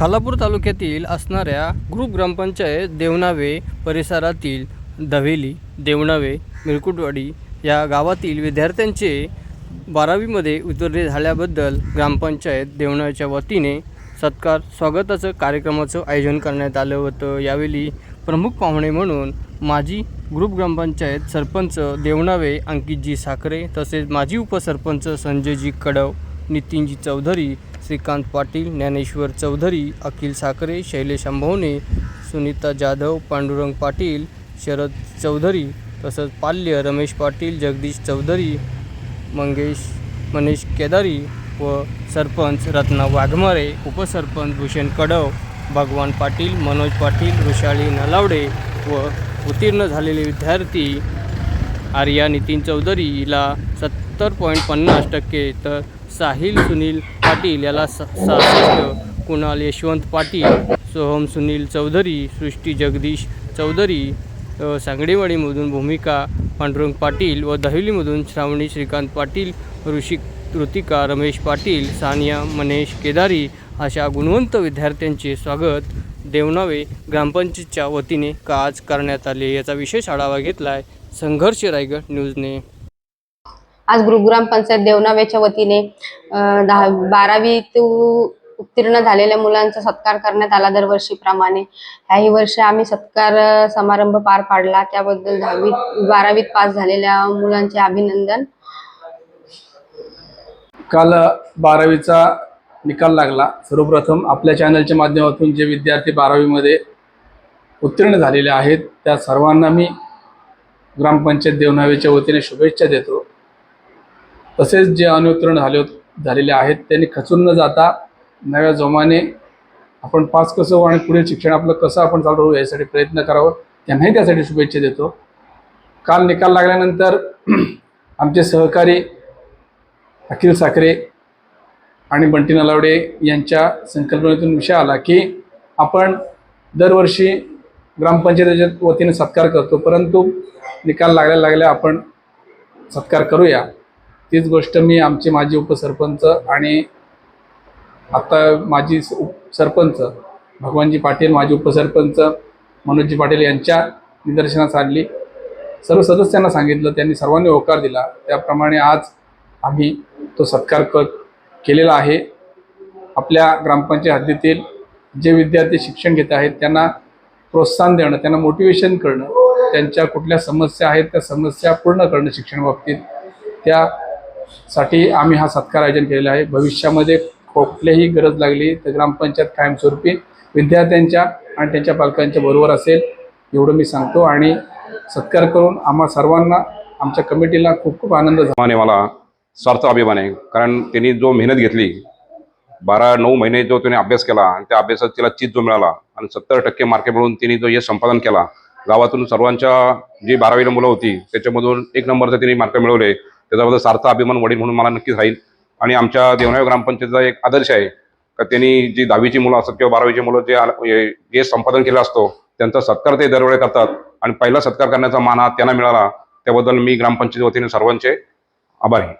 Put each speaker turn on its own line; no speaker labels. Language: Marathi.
खालापूर तालुक्यातील असणाऱ्या ग्रुप ग्रामपंचायत देवनावे परिसरातील दवेली देवनावे मिरकुटवाडी या गावातील विद्यार्थ्यांचे बारावीमध्ये उतरले झाल्याबद्दल ग्रामपंचायत देवनावेच्या वतीने सत्कार स्वागताचं कार्यक्रमाचं आयोजन करण्यात आलं होतं. यावेळी प्रमुख पाहुणे म्हणून माजी ग्रुप ग्रामपंचायत सरपंच देवनावे अंकितजी साखरे तसेच माजी उपसरपंच संजयजी कडव नितीनजी चौधरी श्रीकांत पाटील ज्ञानेश्वर चौधरी अखिल साखरे शैलेश अंभवणे सुनीता जाधव पांडुरंग पाटील शरद चौधरी तसंच पाल्य रमेश पाटील जगदीश चौधरी मंगेश मनीष केदारी व सरपंच रत्ना वाघमारे उपसरपंच भूषण कडव भगवान पाटील मनोज पाटील वृषाली नलावडे व उत्तीर्ण झालेले विद्यार्थी आर्या नितीन चौधरीला सत्तर पॉईंट पन्नास टक्के तर साहिल सुनील पाटील याला स सहासष्ट कुणाल यशवंत पाटील सोहम सुनील चौधरी सृष्टी जगदीश चौधरी सांगडेवाडीमधून भूमिका पांडुरंग पाटील व दहिलीमधून श्रावणी श्रीकांत पाटील ऋषिक ऋतिका रमेश पाटील सानिया मनेश केदारी अशा गुणवंत विद्यार्थ्यांचे स्वागत. देवनावे ग्रामपंचायतच्या वतीने का आज करण्यात आले याचा विशेष आढावा घेतला आहे संघर्ष रायगड न्यूजने.
आज गुरुग्राम पंचायत देवनाव्याच्या वतीने दहा बारावी तू उत्तीर्ण झालेल्या मुलांचा सत्कार करण्यात आला दरवर्षीप्रमाणे. ह्याही वर्षी आम्ही सत्कार समारंभ पार पाडला. त्याबद्दल दहावीत बारावीत पास झालेल्या मुलांचे अभिनंदन.
काल बारावीचा निकाल लागला. सर्वप्रथम आपल्या चॅनलच्या माध्यमातून जे विद्यार्थी बारावीमध्ये उत्तीर्ण झालेले आहेत त्या सर्वांना मी ग्रामपंचायत देवनावेच्या वतीने शुभेच्छा देतो. तसेच जे अनुत्तीर्ण झाले झालेले आहेत त्यांनी खचून न जाता नव्या जोमाने आपण पास कसं होऊ आणि पुढील शिक्षण आपलं कसं आपण चालू राहू यासाठी प्रयत्न करावं. त्यांनाही त्यासाठी शुभेच्छा देतो. काल निकाल लागल्यानंतर आमचे सहकारी अखिल साखरे आणि बंटी नलावडे यांच्या संकल्पनेतून विषय आला की आपण दरवर्षी ग्रामपंचायतीच्या वतीने सत्कार करतो परंतु निकाल लागल्या लागल्या आपण सत्कार करूया. तीच गोष्ट मी आमचे माजी उपसरपंच आणि आत्ता माजी स- उप- सरपंच भगवानजी पाटील माजी उपसरपंच मनोजजी पाटील यांच्या निदर्शनास आणली. सर्व सदस्यांना सांगितलं त्यांनी सर्वांनी होकार दिला. त्याप्रमाणे आज आम्ही तो सत्कार क केलेला आहे. आपल्या ग्रामपंचायत हद्दीतील जे विद्यार्थी शिक्षण घेत आहेत त्यांना प्रोत्साहन देणं त्यांना मोटिवेशन करणं त्यांच्या कुठल्या समस्या आहेत त्या समस्या पूर्ण करणं शिक्षणाबाबतीत साठी आम्ही हा सत्कार आयोजन केलेला आहे. भविष्यामध्ये कुठलीही गरज लागली तर ग्रामपंचायत कायमस्वरूपी विद्यार्थ्यांच्या आणि त्यांच्या पालकांच्या बरोबर असेल एवढं मी सांगतो. आणि सत्कार करून आम्हा सर्वांना आमच्या कमिटीला खूप खूप आनंद झाला.
मला स्वार्थ अभिमान आहे कारण त्यांनी जो मेहनत घेतली बारा नऊ महिने जो त्याने अभ्यास केला आणि त्या अभ्यासात तिला चीज जो मिळाला आणि सत्तर टक्के मार्के मिळवून तिने जो यश संपादन केला गावातून सर्वांच्या जी बारावीला मुलं होती त्याच्यामधून एक नंबरचे तिने मार्क मिळवले. त्याच्याबद्दल सार्थ अभिमान वडील म्हणून मला नक्कीच राहील. आणि आमच्या देवनाव ग्रामपंचायतीचा एक आदर्श आहे. का त्यांनी जी दहावीची मुलं असतात किंवा बारावीची मुलं जे जे संपादन केलं असतो त्यांचा सत्कार ते दरवेळे करतात. आणि पहिला सत्कार करण्याचा मान हा त्यांना मिळाला. त्याबद्दल मी ग्रामपंचायत वतीने सर्वांचे आभार आहे.